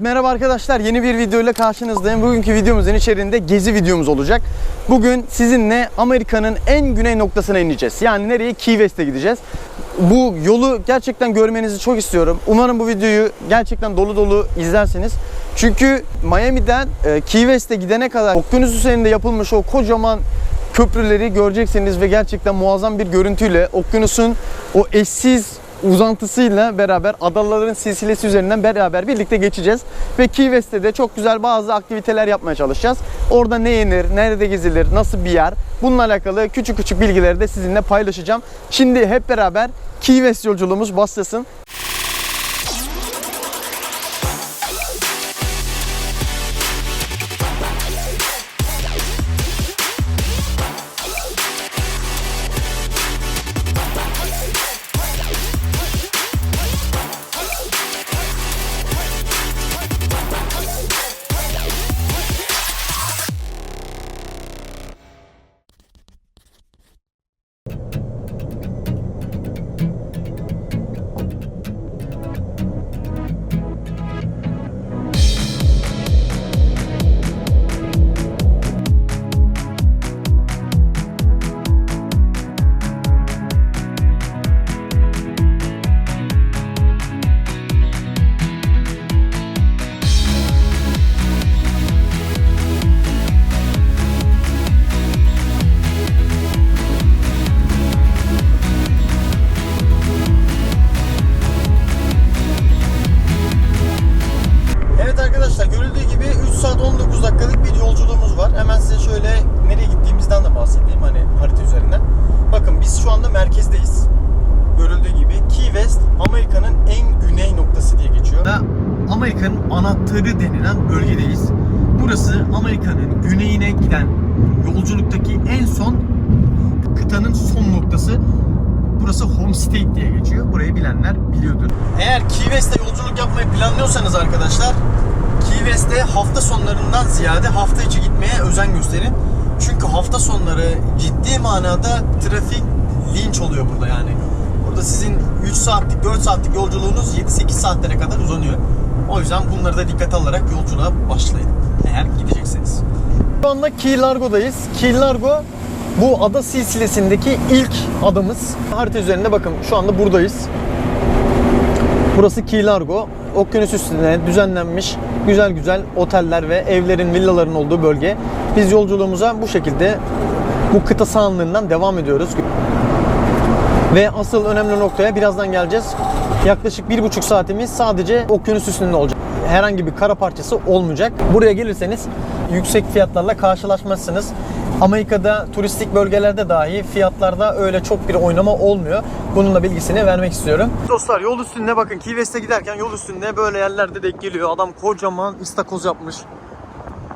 Merhaba arkadaşlar yeni bir video ile karşınızdayım. Bugünkü videomuzun içerisinde gezi videomuz olacak. Bugün sizinle Amerika'nın en güney noktasına ineceğiz. Yani nereye? Key West'e gideceğiz. Bu yolu gerçekten görmenizi çok istiyorum. Umarım bu videoyu gerçekten dolu dolu izlersiniz. Çünkü Miami'den e, Key West'e gidene kadar okyanus üzerinde yapılmış o kocaman köprüleri göreceksiniz ve gerçekten muazzam bir görüntüyle okyanusun o eşsiz uzantısıyla beraber adaların silsilesi üzerinden beraber birlikte geçeceğiz. Ve Key West'te de çok güzel bazı aktiviteler yapmaya çalışacağız. Orada ne yenir, nerede gezilir, nasıl bir yer bununla alakalı küçük küçük bilgileri de sizinle paylaşacağım. Şimdi hep beraber Key West yolculuğumuz başlasın. Evet arkadaşlar görüldüğü gibi 3 saat 19 dakikalık bir yolculuğumuz var. Hemen size şöyle nereye gittiğimizden de bahsedeyim hani harita üzerinden. Bakın biz şu anda merkezdeyiz. Görüldüğü gibi Key West Amerika'nın en güney noktası diye geçiyor. Amerika'nın anahtarı denilen bölgedeyiz. Burası Amerika'nın güneyine giden yolculuktaki en son kıtanın son noktası. Burası Homestay diye geçiyor. Burayı bilenler biliyordur. Eğer Key West'e yolculuk yapmayı planlıyorsanız arkadaşlar Key West'e hafta sonlarından ziyade hafta içi gitmeye özen gösterin. Çünkü hafta sonları ciddi manada trafik linç oluyor burada yani. Burada sizin 3 saatlik 4 saatlik yolculuğunuz 7-8 saatlere kadar uzanıyor. O yüzden bunları da dikkate alarak yolculuğa başlayın. Eğer gidecekseniz. Şu anda Key Largo'dayız. Key Largo bu ada silsilesindeki ilk adamız. Harita üzerinde bakın şu anda buradayız. Burası Key Largo. Okyanus üstüne düzenlenmiş güzel güzel oteller ve evlerin, villaların olduğu bölge. Biz yolculuğumuza bu şekilde bu kıta sahanlığından devam ediyoruz. Ve asıl önemli noktaya birazdan geleceğiz. Yaklaşık bir buçuk saatimiz sadece okyanus üstünde olacak. Herhangi bir kara parçası olmayacak. Buraya gelirseniz yüksek fiyatlarla karşılaşmazsınız. Amerika'da turistik bölgelerde dahi fiyatlarda öyle çok bir oynama olmuyor. Bunun da bilgisini vermek istiyorum. Dostlar yol üstünde bakın Key West'e giderken yol üstünde böyle yerlerde denk geliyor. Adam kocaman istakoz yapmış.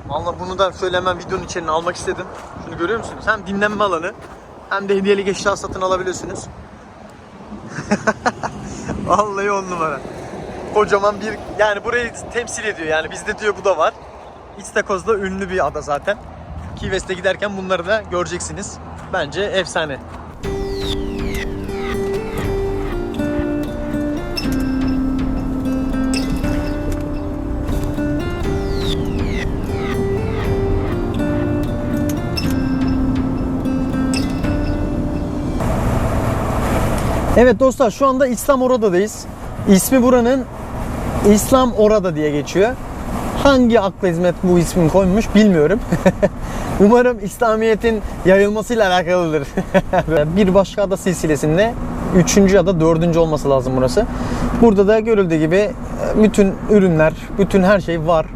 Vallahi bunu da şöyle hemen videonun içerisine almak istedim. Şunu görüyor musunuz? Hem dinlenme alanı hem de hediyelik eşya satın alabiliyorsunuz. Vallahi on numara. Kocaman bir yani burayı temsil ediyor yani bizde diyor bu da var. İstakoz'da ünlü bir ada zaten. Key West'e giderken bunları da göreceksiniz. Bence efsane. Evet dostlar şu anda İslam Orada'dayız. İsmi buranın İslam Orada diye geçiyor. Hangi akla hizmet bu ismin koymuş bilmiyorum. Umarım İslamiyet'in yayılmasıyla alakalıdır. bir başka ada silsilesinde üçüncü ya da dördüncü olması lazım burası. Burada da görüldüğü gibi bütün ürünler, bütün her şey var.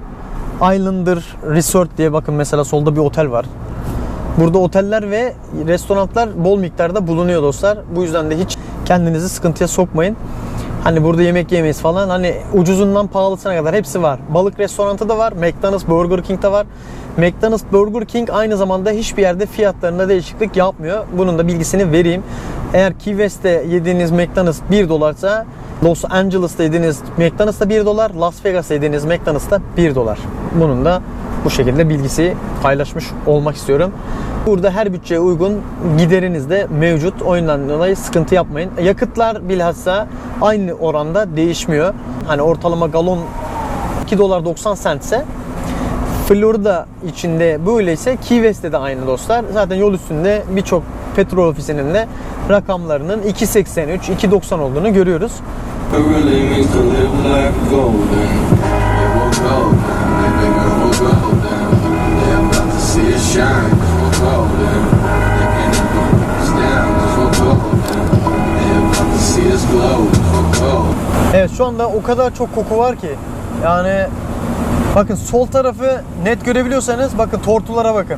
Islander Resort diye bakın mesela solda bir otel var. Burada oteller ve restoranlar bol miktarda bulunuyor dostlar. Bu yüzden de hiç kendinizi sıkıntıya sokmayın. Hani burada yemek yemeyiz falan. Hani ucuzundan pahalısına kadar hepsi var. Balık restoranı da var. McDonald's, Burger King de var. McDonald's, Burger King aynı zamanda hiçbir yerde fiyatlarında değişiklik yapmıyor. Bunun da bilgisini vereyim. Eğer Key West'te yediğiniz McDonald's 1 dolarsa Los Angeles'ta yediğiniz McDonald's'ta 1 dolar, Las Vegas'ta yediğiniz McDonald's'ta 1 dolar. Bunun da bu şekilde bilgisi paylaşmış olmak istiyorum. Burada her bütçeye uygun gideriniz de mevcut. O yüzden dolayı sıkıntı yapmayın. Yakıtlar bilhassa aynı oranda değişmiyor. Hani ortalama galon 2 dolar 90 centse Florida içinde böyleyse Key West'te de aynı dostlar. Zaten yol üstünde birçok petrol ofisinin de rakamlarının 2.83, 2.90 olduğunu görüyoruz. Evet şu anda o kadar çok koku var ki yani bakın sol tarafı net görebiliyorsanız bakın tortulara bakın.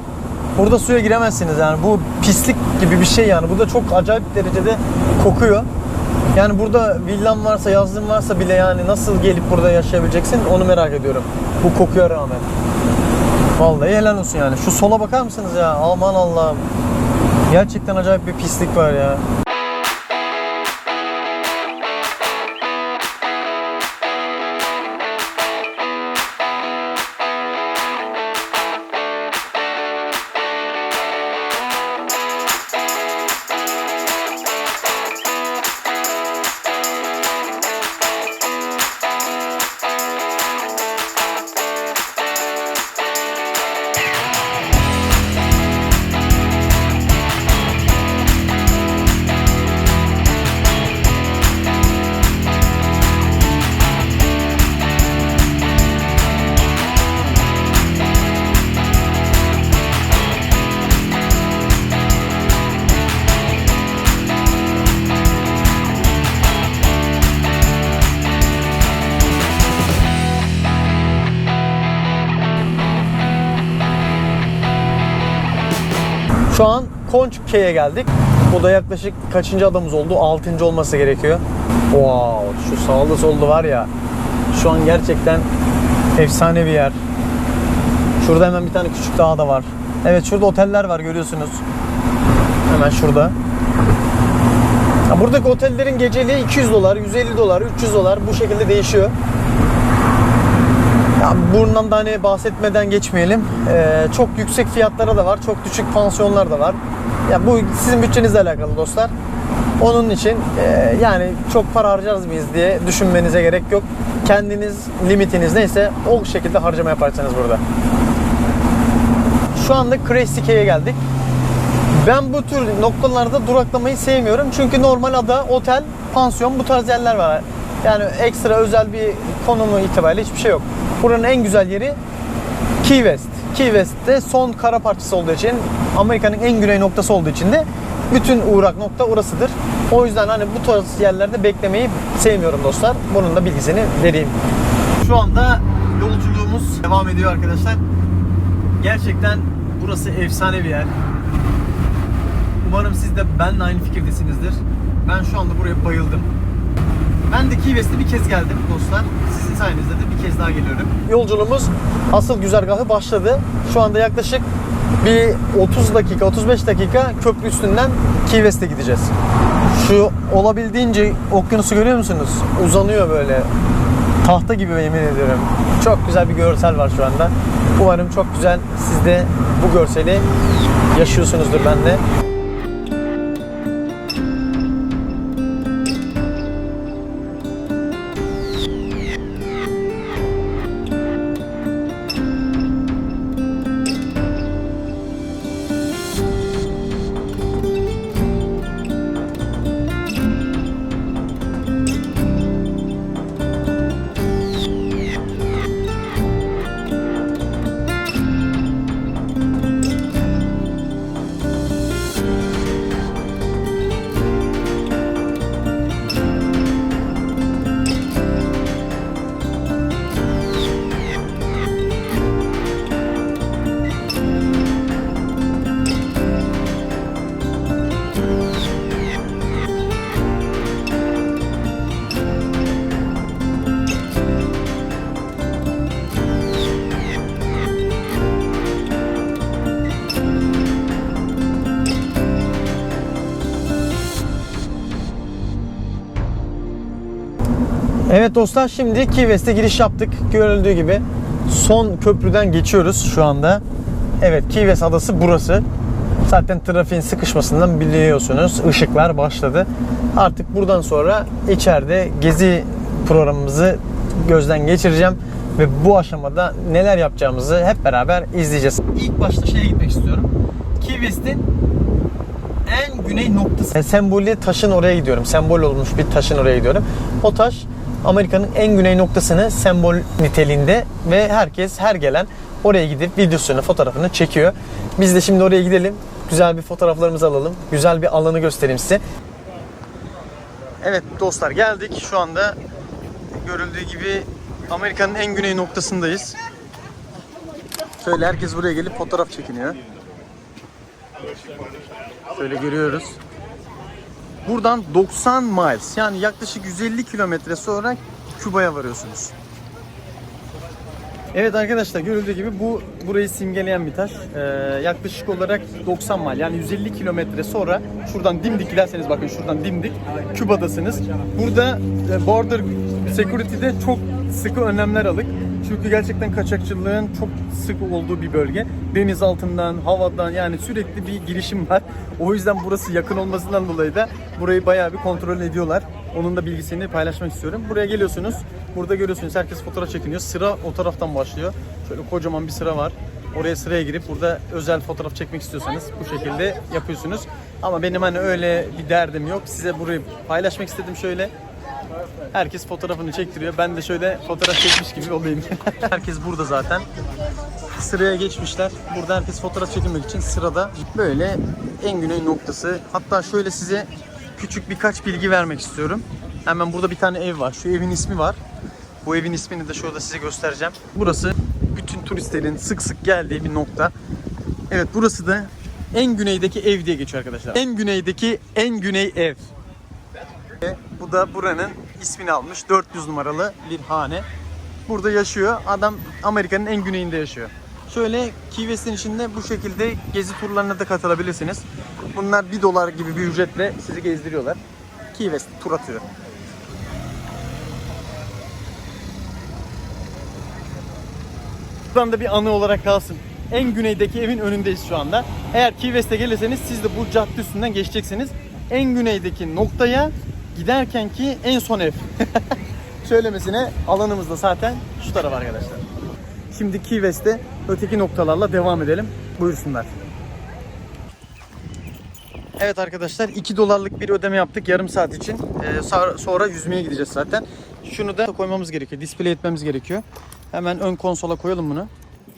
Burada suya giremezsiniz yani bu pislik gibi bir şey yani. Bu da çok acayip derecede kokuyor. Yani burada villan varsa, yazlığın varsa bile yani nasıl gelip burada yaşayabileceksin onu merak ediyorum. Bu kokuya rağmen. Vallahi helal olsun yani. Şu sola bakar mısınız ya? Aman Allah'ım. Gerçekten acayip bir pislik var ya. Konçukke'ye geldik. O da yaklaşık kaçıncı adamız oldu? Altıncı olması gerekiyor. Wow, şu sağlı sollu var ya. Şu an gerçekten efsane bir yer. Şurada hemen bir tane küçük dağ da var. Evet şurada oteller var görüyorsunuz. Hemen şurada. Ya buradaki otellerin geceliği 200 dolar, 150 dolar, 300 dolar bu şekilde değişiyor. Ya bundan da hani bahsetmeden geçmeyelim. Ee, çok yüksek fiyatlara da var, çok düşük pansiyonlar da var. Ya bu sizin bütçenizle alakalı dostlar. Onun için e, yani çok para harcarız mıyız diye düşünmenize gerek yok. Kendiniz limitiniz neyse o şekilde harcama yaparsanız burada. Şu anda Crazy geldik. Ben bu tür noktalarda duraklamayı sevmiyorum. Çünkü normal ada, otel, pansiyon bu tarz yerler var. Yani ekstra özel bir konumu itibariyle hiçbir şey yok. Buranın en güzel yeri Key West. Key West'te son kara parçası olduğu için, Amerika'nın en güney noktası olduğu için de bütün uğrak nokta orasıdır. O yüzden hani bu tarz yerlerde beklemeyi sevmiyorum dostlar. Bunun da bilgisini vereyim. Şu anda yolculuğumuz devam ediyor arkadaşlar. Gerçekten burası efsane bir yer. Umarım siz de benimle aynı fikirdesinizdir. Ben şu anda buraya bayıldım. Ben de Key West'e bir kez geldim dostlar. Sizin sayenizde de bir kez daha geliyorum. Yolculuğumuz asıl güzergahı başladı. Şu anda yaklaşık bir 30 dakika, 35 dakika köprü üstünden Key West'e gideceğiz. Şu olabildiğince okyanusu görüyor musunuz? Uzanıyor böyle. Tahta gibi yemin ediyorum. Çok güzel bir görsel var şu anda. Umarım çok güzel siz de bu görseli yaşıyorsunuzdur ben de. Evet dostlar şimdi Key West'e giriş yaptık. Görüldüğü gibi son köprüden geçiyoruz şu anda. Evet West adası burası. Zaten trafiğin sıkışmasından biliyorsunuz ışıklar başladı. Artık buradan sonra içeride gezi programımızı gözden geçireceğim ve bu aşamada neler yapacağımızı hep beraber izleyeceğiz. İlk başta şeye gitmek istiyorum. West'in en güney noktası. Sembolü taşın oraya gidiyorum. Sembol olmuş bir taşın oraya gidiyorum. O taş Amerika'nın en güney noktasını sembol niteliğinde ve herkes her gelen oraya gidip videosunu, fotoğrafını çekiyor. Biz de şimdi oraya gidelim. Güzel bir fotoğraflarımızı alalım. Güzel bir alanı göstereyim size. Evet dostlar geldik. Şu anda görüldüğü gibi Amerika'nın en güney noktasındayız. Şöyle herkes buraya gelip fotoğraf çekiniyor. Şöyle görüyoruz. Buradan 90 miles yani yaklaşık 150 kilometre sonra Küba'ya varıyorsunuz. Evet arkadaşlar görüldüğü gibi bu burayı simgeleyen bir taş. Ee, yaklaşık olarak 90 mil yani 150 kilometre sonra şuradan dimdik giderseniz bakın şuradan dimdik Küba'dasınız. Burada e, border security'de çok sıkı önlemler aldık. Çünkü gerçekten kaçakçılığın çok sık olduğu bir bölge. Deniz altından, havadan yani sürekli bir girişim var. O yüzden burası yakın olmasından dolayı da burayı bayağı bir kontrol ediyorlar. Onun da bilgisini paylaşmak istiyorum. Buraya geliyorsunuz. Burada görüyorsunuz herkes fotoğraf çekiniyor. Sıra o taraftan başlıyor. Şöyle kocaman bir sıra var. Oraya sıraya girip burada özel fotoğraf çekmek istiyorsanız bu şekilde yapıyorsunuz. Ama benim hani öyle bir derdim yok. Size burayı paylaşmak istedim şöyle. Herkes fotoğrafını çektiriyor. Ben de şöyle fotoğraf çekmiş gibi olayım. herkes burada zaten. Sıraya geçmişler. Burada herkes fotoğraf çekilmek için sırada. Böyle en güney noktası. Hatta şöyle size küçük birkaç bilgi vermek istiyorum. Hemen burada bir tane ev var. Şu evin ismi var. Bu evin ismini de şurada size göstereceğim. Burası bütün turistlerin sık sık geldiği bir nokta. Evet burası da en güneydeki ev diye geçiyor arkadaşlar. En güneydeki en güney ev. Bu da buranın ismini almış. 400 numaralı bir hane. Burada yaşıyor. Adam Amerika'nın en güneyinde yaşıyor. Şöyle Key West'in içinde bu şekilde gezi turlarına da katılabilirsiniz. Bunlar 1 dolar gibi bir ücretle sizi gezdiriyorlar. Key West tur atıyor. Buradan da bir anı olarak kalsın. En güneydeki evin önündeyiz şu anda. Eğer Key West'e gelirseniz siz de bu cadde üstünden geçeceksiniz. En güneydeki noktaya giderken ki en son ev. Söylemesine alanımız da zaten şu taraf arkadaşlar. Şimdi Key West'te öteki noktalarla devam edelim. Buyursunlar. Evet arkadaşlar 2 dolarlık bir ödeme yaptık yarım saat için. Ee, sonra yüzmeye gideceğiz zaten. Şunu da koymamız gerekiyor. Display etmemiz gerekiyor. Hemen ön konsola koyalım bunu.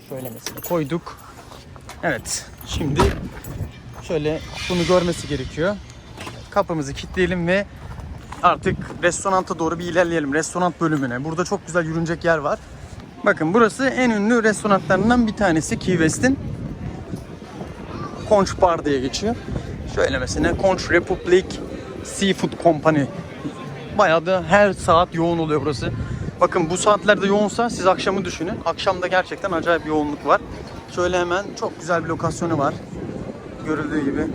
Şöyle mesela koyduk. Evet. Şimdi şöyle bunu görmesi gerekiyor. Kapımızı kilitleyelim ve artık restoranta doğru bir ilerleyelim. Restoran bölümüne. Burada çok güzel yürünecek yer var. Bakın burası en ünlü restoranlarından bir tanesi Key West'in. Conch Bar diye geçiyor. Şöyle mesela Conch Republic Seafood Company. Bayağı da her saat yoğun oluyor burası. Bakın bu saatlerde yoğunsa siz akşamı düşünün. Akşamda gerçekten acayip yoğunluk var. Şöyle hemen çok güzel bir lokasyonu var. Görüldüğü gibi.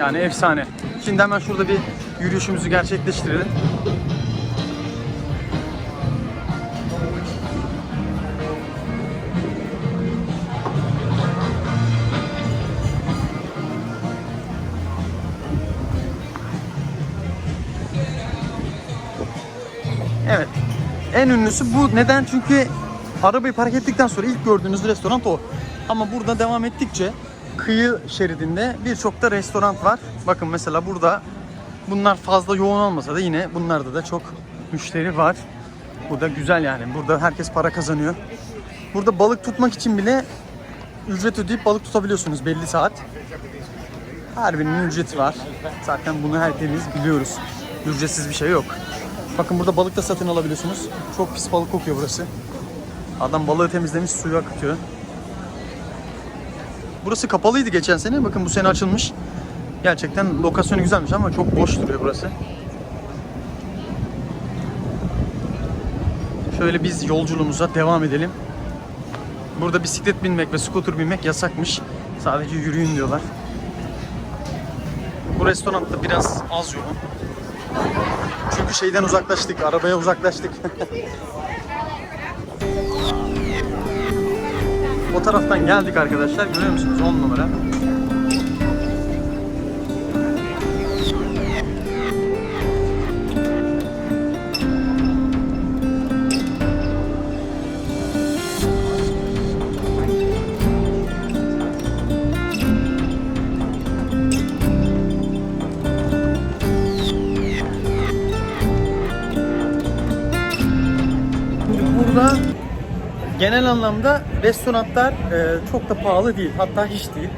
Yani efsane. Şimdi hemen şurada bir yürüyüşümüzü gerçekleştirelim. Evet. En ünlüsü bu. Neden? Çünkü arabayı park ettikten sonra ilk gördüğünüz restoran o. Ama burada devam ettikçe kıyı şeridinde birçok da restoran var. Bakın mesela burada bunlar fazla yoğun olmasa da yine bunlarda da çok müşteri var. Bu da güzel yani. Burada herkes para kazanıyor. Burada balık tutmak için bile ücret ödeyip balık tutabiliyorsunuz belli saat. Her birinin ücreti var. Zaten bunu herkes biliyoruz. Ücretsiz bir şey yok. Bakın burada balık da satın alabiliyorsunuz. Çok pis balık kokuyor burası. Adam balığı temizlemiş, suyu akıtıyor. Burası kapalıydı geçen sene. Bakın bu sene açılmış. Gerçekten lokasyonu güzelmiş ama çok boş duruyor burası. Şöyle biz yolculuğumuza devam edelim. Burada bisiklet binmek ve scooter binmek yasakmış. Sadece yürüyün diyorlar. Bu restoranda biraz az yoğun. Çünkü şeyden uzaklaştık, arabaya uzaklaştık. o taraftan geldik arkadaşlar. Görüyor musunuz? 10 numara. Genel anlamda restoranlar e, çok da pahalı değil. Hatta hiç değil.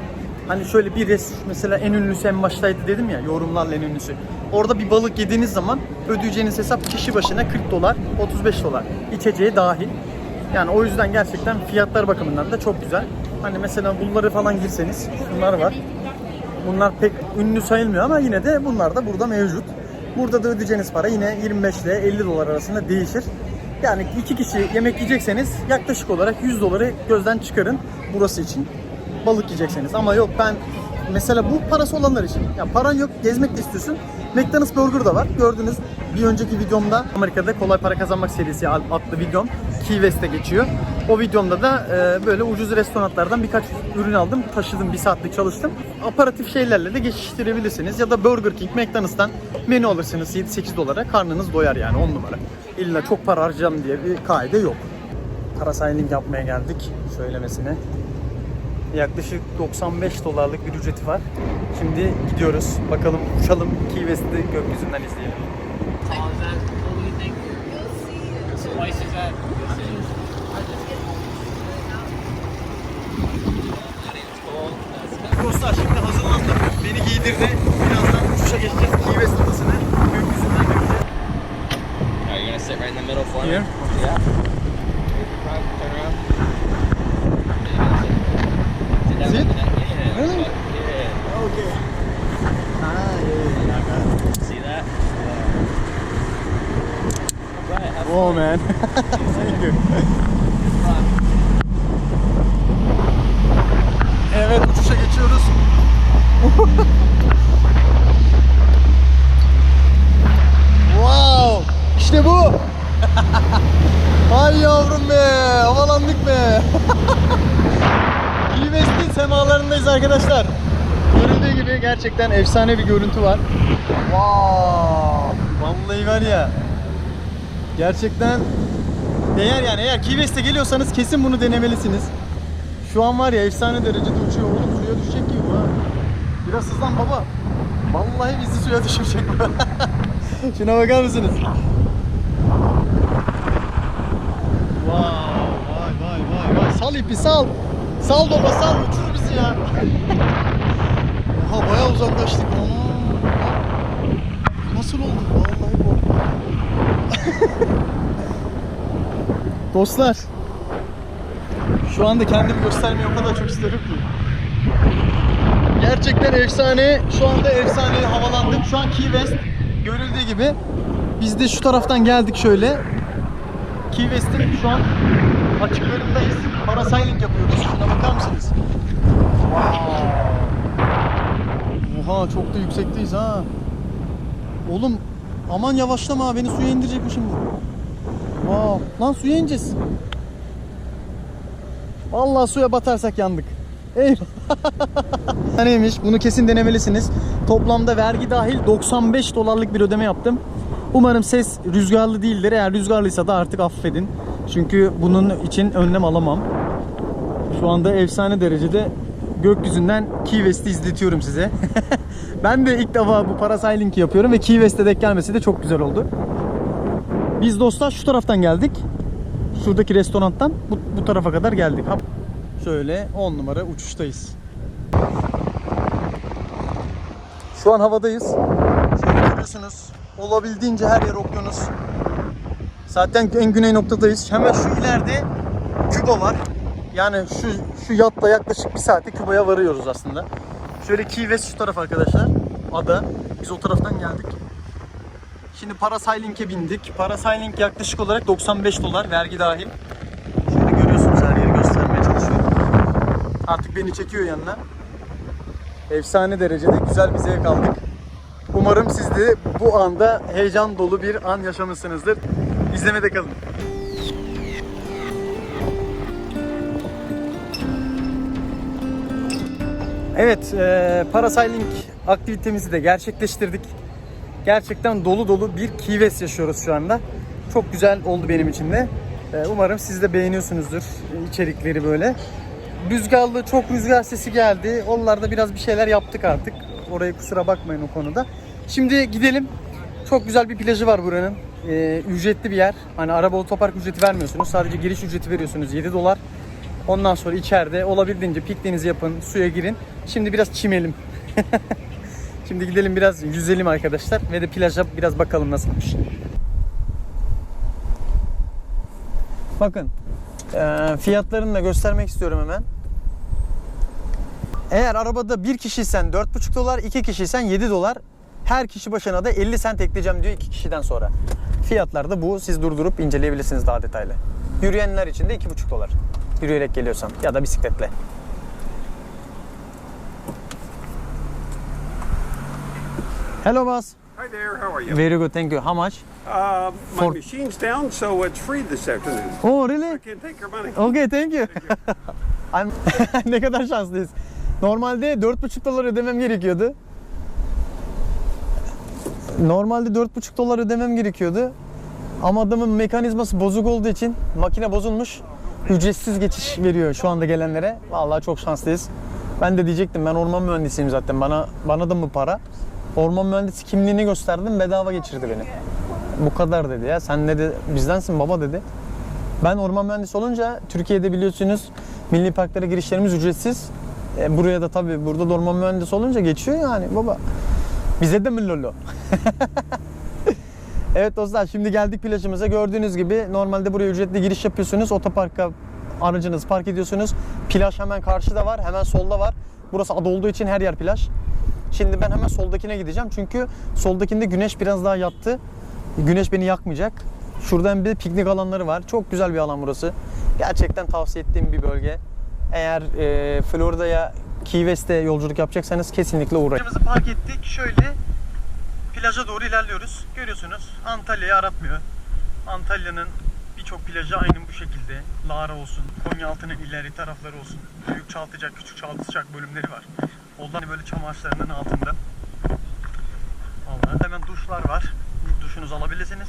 Hani şöyle bir res mesela en ünlüsü en baştaydı dedim ya yorumlarla en ünlüsü. Orada bir balık yediğiniz zaman ödeyeceğiniz hesap kişi başına 40 dolar, 35 dolar. İçeceği dahil. Yani o yüzden gerçekten fiyatlar bakımından da çok güzel. Hani mesela bunları falan girseniz bunlar var. Bunlar pek ünlü sayılmıyor ama yine de bunlar da burada mevcut. Burada da ödeyeceğiniz para yine 25 ile 50 dolar arasında değişir. Yani iki kişi yemek yiyecekseniz yaklaşık olarak 100 doları gözden çıkarın burası için. Balık yiyecekseniz ama yok ben mesela bu parası olanlar için. Ya paran yok gezmek de istiyorsun. McDonald's Burger da var. Gördünüz bir önceki videomda Amerika'da kolay para kazanmak serisi adlı videom Key West'e geçiyor. O videomda da e, böyle ucuz restoranlardan birkaç ürün aldım. Taşıdım bir saatlik çalıştım. Aparatif şeylerle de geçiştirebilirsiniz. Ya da Burger King, McDonald's'tan menü alırsınız 7-8 dolara. Karnınız doyar yani 10 numara. İlla çok para harcayacağım diye bir kaide yok. Parasailing yapmaya geldik söylemesine. Yaklaşık 95 dolarlık bir ücreti var. Şimdi gidiyoruz. Bakalım uçalım. Key West'i gökyüzünden izleyelim. Dostlar şimdi hazırlandım. Beni giydirdi. Birazdan uçuşa geçeceğiz. Key West adasını gökyüzünden göreceğiz. Are you gonna sit right in the middle for Here? me? Yeah. Turn around. Sit down. Sit? like that. Yeah. Really? Yeah. Okay. Ah, yeah, yeah, I got it. See that? Right. Have Oh fun. man. Thank you. Evet uçuşa geçiyoruz. wow! İşte bu. Ay yavrum be! Havalandık be! Key West'in semalarındayız arkadaşlar. Görüldüğü gibi gerçekten efsane bir görüntü var. Wow! Vallahi var ya. Gerçekten değer yani. Eğer Key West'e geliyorsanız kesin bunu denemelisiniz. Şu an var ya efsane derecede uçuyor. Oğlum suya düşecek gibi bu ha. Biraz hızlan baba. Vallahi bizi suya düşürecek bu. Şuna bakar mısınız? Vay vay vay vay vay. Sal ipi sal. Sal baba sal uçur bizi ya. Oha bayağı uzaklaştık. Ana. Nasıl oldu? Vallahi. Dostlar. Şu anda kendimi göstermeyi o kadar çok isterim ki. Gerçekten efsane. Şu anda efsane havalandık. Şu an Key West görüldüğü gibi. Biz de şu taraftan geldik şöyle. Key West'in şu an açıklarındayız. Parasailing yapıyoruz. Şuna bakar mısınız? Wow. Oha çok da yüksekteyiz ha. Oğlum aman yavaşlama beni suya indirecek bu şimdi. Wow. Lan suya ineceğiz. Vallahi suya batarsak yandık. Eyvah. Neymiş? Bunu kesin denemelisiniz. Toplamda vergi dahil 95 dolarlık bir ödeme yaptım. Umarım ses rüzgarlı değildir. Eğer rüzgarlıysa da artık affedin. Çünkü bunun için önlem alamam. Şu anda efsane derecede gökyüzünden Key West'i izletiyorum size. ben de ilk defa bu parasailing yapıyorum ve Key West'e denk gelmesi de çok güzel oldu. Biz dostlar şu taraftan geldik. Şuradaki restorandan bu, bu tarafa kadar geldik. Şöyle 10 numara uçuştayız. Şu an havadayız. Şöyle görüyorsunuz. Olabildiğince her yer okyanus. Zaten en güney noktadayız. Hemen şu ileride Küba var. Yani şu şu yatla yaklaşık bir saate Küba'ya varıyoruz aslında. Şöyle Key West şu taraf arkadaşlar. Ada. Biz o taraftan geldik. Şimdi parasailing'e bindik. Parasailing yaklaşık olarak 95 dolar vergi dahil. Şöyle görüyorsunuz her yeri göstermeye çalışıyorum. Artık beni çekiyor yanına. Efsane derecede güzel bir zevk aldık. Umarım siz de bu anda heyecan dolu bir an yaşamışsınızdır. İzlemede kalın. Evet, e, parasailing aktivitemizi de gerçekleştirdik. Gerçekten dolu dolu bir West yaşıyoruz şu anda. Çok güzel oldu benim için de. E, umarım siz de beğeniyorsunuzdur içerikleri böyle. Rüzgarlı, çok rüzgar sesi geldi. Onlarda biraz bir şeyler yaptık artık. Oraya kusura bakmayın o konuda. Şimdi gidelim. Çok güzel bir plajı var buranın. e, ücretli bir yer. Hani araba otopark ücreti vermiyorsunuz. Sadece giriş ücreti veriyorsunuz 7 dolar. Ondan sonra içeride olabildiğince pikniğinizi yapın, suya girin. Şimdi biraz çimelim. Şimdi gidelim biraz yüzelim arkadaşlar ve de plaja biraz bakalım nasılmış. Bakın e, fiyatlarını da göstermek istiyorum hemen. Eğer arabada bir kişiysen 4,5 dolar, iki kişiysen 7 dolar. Her kişi başına da 50 sent ekleyeceğim diyor iki kişiden sonra. Fiyatlar da bu. Siz durdurup inceleyebilirsiniz daha detaylı. Yürüyenler için de 2,5 dolar. Yürüyerek geliyorsan ya da bisikletle. Hello boss. Hi there, how are you? Very good, thank you. How much? Uh, my For- machine's down, so it's free this afternoon. Oh really? I can take your money. Okay, thank you. I'm ne kadar şanslıyız. Normalde 4,5 dolar ödemem gerekiyordu. Normalde 4,5 dolar ödemem gerekiyordu. Ama adamın mekanizması bozuk olduğu için makine bozulmuş. Ücretsiz geçiş veriyor şu anda gelenlere. Vallahi çok şanslıyız. Ben de diyecektim ben orman mühendisiyim zaten. Bana bana da mı para? Orman mühendisi kimliğini gösterdim bedava geçirdi beni. Bu kadar dedi ya. Sen dedi bizdensin baba dedi. Ben orman mühendisi olunca Türkiye'de biliyorsunuz milli parklara girişlerimiz ücretsiz. E, buraya da tabii burada da orman mühendisi olunca geçiyor yani baba. Bize de mi lolo? evet dostlar şimdi geldik plajımıza. Gördüğünüz gibi normalde buraya ücretli giriş yapıyorsunuz. Otoparka aracınızı park ediyorsunuz. Plaj hemen karşıda var, hemen solda var. Burası ada olduğu için her yer plaj. Şimdi ben hemen soldakine gideceğim. Çünkü soldakinde güneş biraz daha yattı. Güneş beni yakmayacak. Şuradan bir piknik alanları var. Çok güzel bir alan burası. Gerçekten tavsiye ettiğim bir bölge. Eğer e, Florida'ya Key West'e yolculuk yapacaksanız kesinlikle uğrayın. Aracımızı park ettik. Şöyle plaja doğru ilerliyoruz. Görüyorsunuz Antalya'yı aratmıyor. Antalya'nın birçok plajı aynı bu şekilde. Lara olsun, Konyaaltı'nın ileri tarafları olsun. Büyük Çaltıcak, Küçük Çaltıcak bölümleri var. Ondan böyle çam ağaçlarının altında. Vallahi hemen duşlar var. Duşunuzu alabilirsiniz.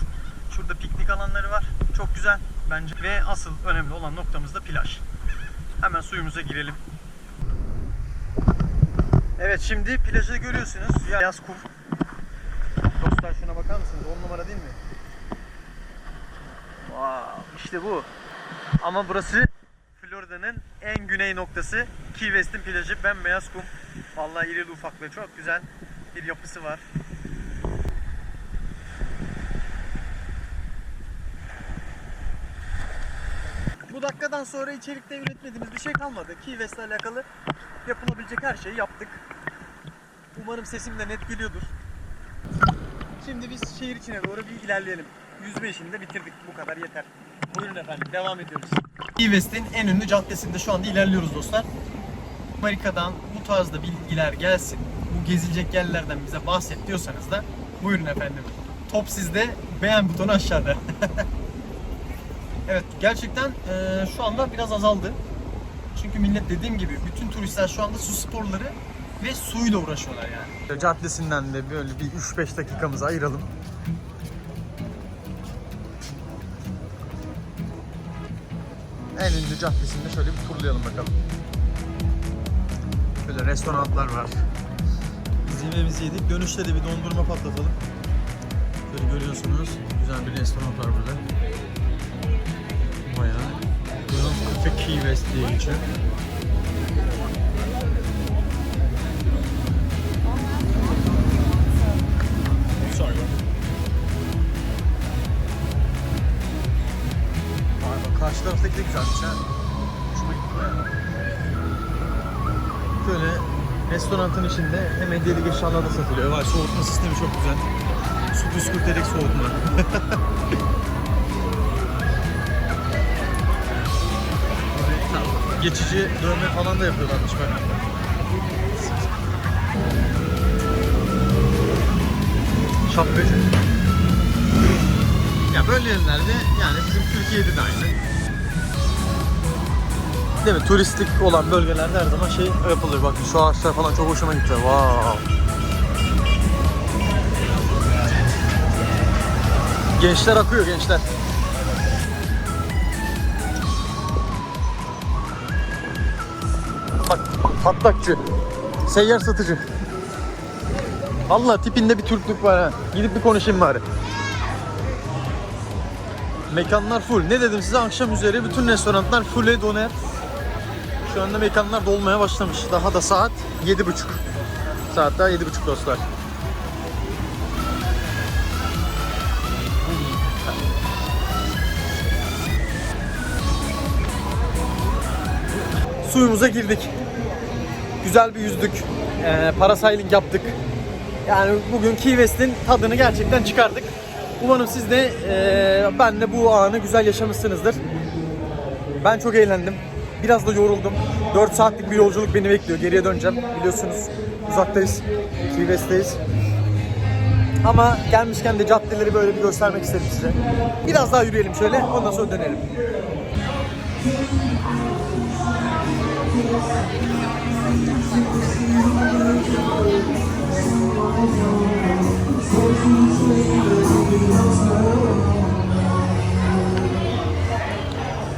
Şurada piknik alanları var. Çok güzel bence. Ve asıl önemli olan noktamız da plaj. Hemen suyumuza girelim. Evet şimdi plajı görüyorsunuz. Beyaz kum. Dostlar şuna bakar mısınız? 10 numara değil mi? Wow, işte bu. Ama burası Florida'nın en güney noktası. Key West'in plajı bembeyaz kum. Vallahi irili ufaklı çok güzel bir yapısı var. Bu dakikadan sonra içerikte üretmediğimiz bir şey kalmadı. Key West'le alakalı yapılabilecek her şeyi yaptık. Umarım sesim de net geliyordur. Şimdi biz şehir içine doğru bir ilerleyelim. Yüzme işini de bitirdik. Bu kadar yeter. Buyurun efendim. Devam ediyoruz. Key West'in en ünlü caddesinde şu anda ilerliyoruz dostlar. Amerika'dan bu tarzda bilgiler gelsin, bu gezilecek yerlerden bize bahset diyorsanız da buyurun efendim. Top sizde, beğen butonu aşağıda. evet gerçekten eee, şu anda biraz azaldı. Çünkü millet dediğim gibi bütün turistler şu anda su sporları ve suyla uğraşıyorlar yani. Caddesinden de böyle bir 3-5 dakikamızı ayıralım. En ünlü caddesinde şöyle bir turlayalım bakalım. Böyle restoranlar var. Biz yemeğimizi yedik. Dönüşte de bir dondurma patlatalım. Şöyle görüyorsunuz. Güzel bir restoran var burada. Bayağı. Grand Cafe Key West diye geçiyor. Karşı taraftaki de güzelmiş ha. Hoşuma gitti restoranın içinde hem hediyelik eşyalar da satılıyor. Vay soğutma sistemi çok güzel. Su püskürterek soğutma. Geçici dövme falan da yapıyorlarmış bak. Şapkacı. Ya böyle yerlerde yani bizim Türkiye'de de aynı. Değil mi? Turistik olan bölgelerde her zaman şey yapılır. Bak şu ağaçlar falan çok hoşuma gitti. Wow. Gençler akıyor gençler. Bak patlakçı. Seyyar satıcı. Allah tipinde bir Türklük var ha. Gidip bir konuşayım bari. Mekanlar full. Ne dedim size akşam üzeri bütün restoranlar full doner. Şu anda mekanlar dolmaya başlamış. Daha da saat 7.30. Saat daha 7.30 dostlar. Suyumuza girdik. Güzel bir yüzdük. Ee, parasailing yaptık. Yani bugün Key West'in tadını gerçekten çıkardık. Umarım siz de e, ben de bu anı güzel yaşamışsınızdır. Ben çok eğlendim. Biraz da yoruldum. 4 saatlik bir yolculuk beni bekliyor. Geriye döneceğim. Biliyorsunuz uzaktayız. Key West'teyiz. Ama gelmişken de caddeleri böyle bir göstermek istedim size. Biraz daha yürüyelim şöyle. Ondan sonra dönelim.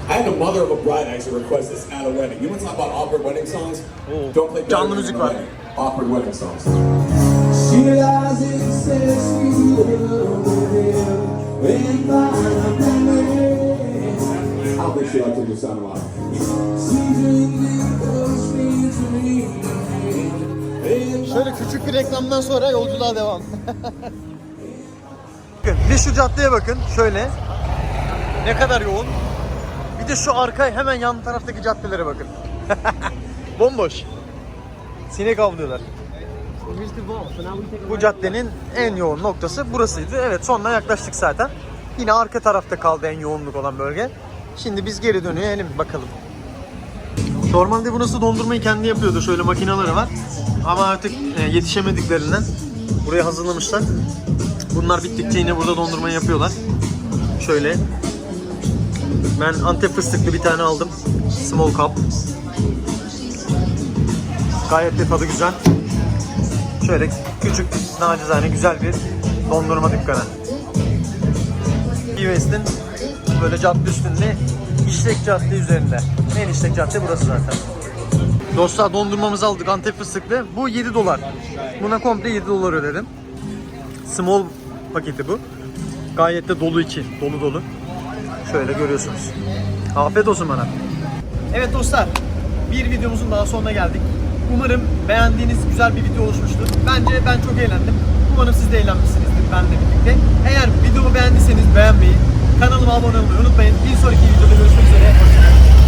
I had the mother of a bride actually request this at a wedding. You want to talk about awkward wedding songs? Oh. Don't play Canlı better müzik than a var. wedding. Awkward wedding songs. She lies and says we will when by I don't think she liked it. You sound a lot. Şöyle küçük bir reklamdan sonra yolculuğa devam. Bakın, bir şu caddeye bakın şöyle. Ne kadar yoğun. Bir de şu arka hemen yan taraftaki caddelere bakın. Bomboş. Sinek avlıyorlar. Bu caddenin en yoğun noktası burasıydı. Evet sonuna yaklaştık zaten. Yine arka tarafta kaldı en yoğunluk olan bölge. Şimdi biz geri dönelim bakalım. Normalde burası dondurmayı kendi yapıyordu. Şöyle makineleri var. Ama artık e, yetişemediklerinden buraya hazırlamışlar. Bunlar bittikçe yine burada dondurmayı yapıyorlar. Şöyle. Ben Antep fıstıklı bir tane aldım. Small cup. Gayet de tadı güzel. Şöyle küçük, nacizane güzel bir dondurma dükkanı. West'in böyle cadde üstünde işlek cadde üzerinde. En işlek cadde burası zaten. Dostlar dondurmamızı aldık Antep fıstıklı. Bu 7 dolar. Buna komple 7 dolar ödedim. Small paketi bu. Gayet de dolu içi. Dolu dolu. Şöyle görüyorsunuz. Afiyet olsun bana. Evet dostlar. Bir videomuzun daha sonuna geldik. Umarım beğendiğiniz güzel bir video oluşmuştur. Bence ben çok eğlendim. Umarım siz de eğlenmişsinizdir benimle birlikte. Eğer videomu beğendiyseniz beğenmeyi, kanalıma abone olmayı unutmayın. Bir sonraki videoda görüşmek üzere.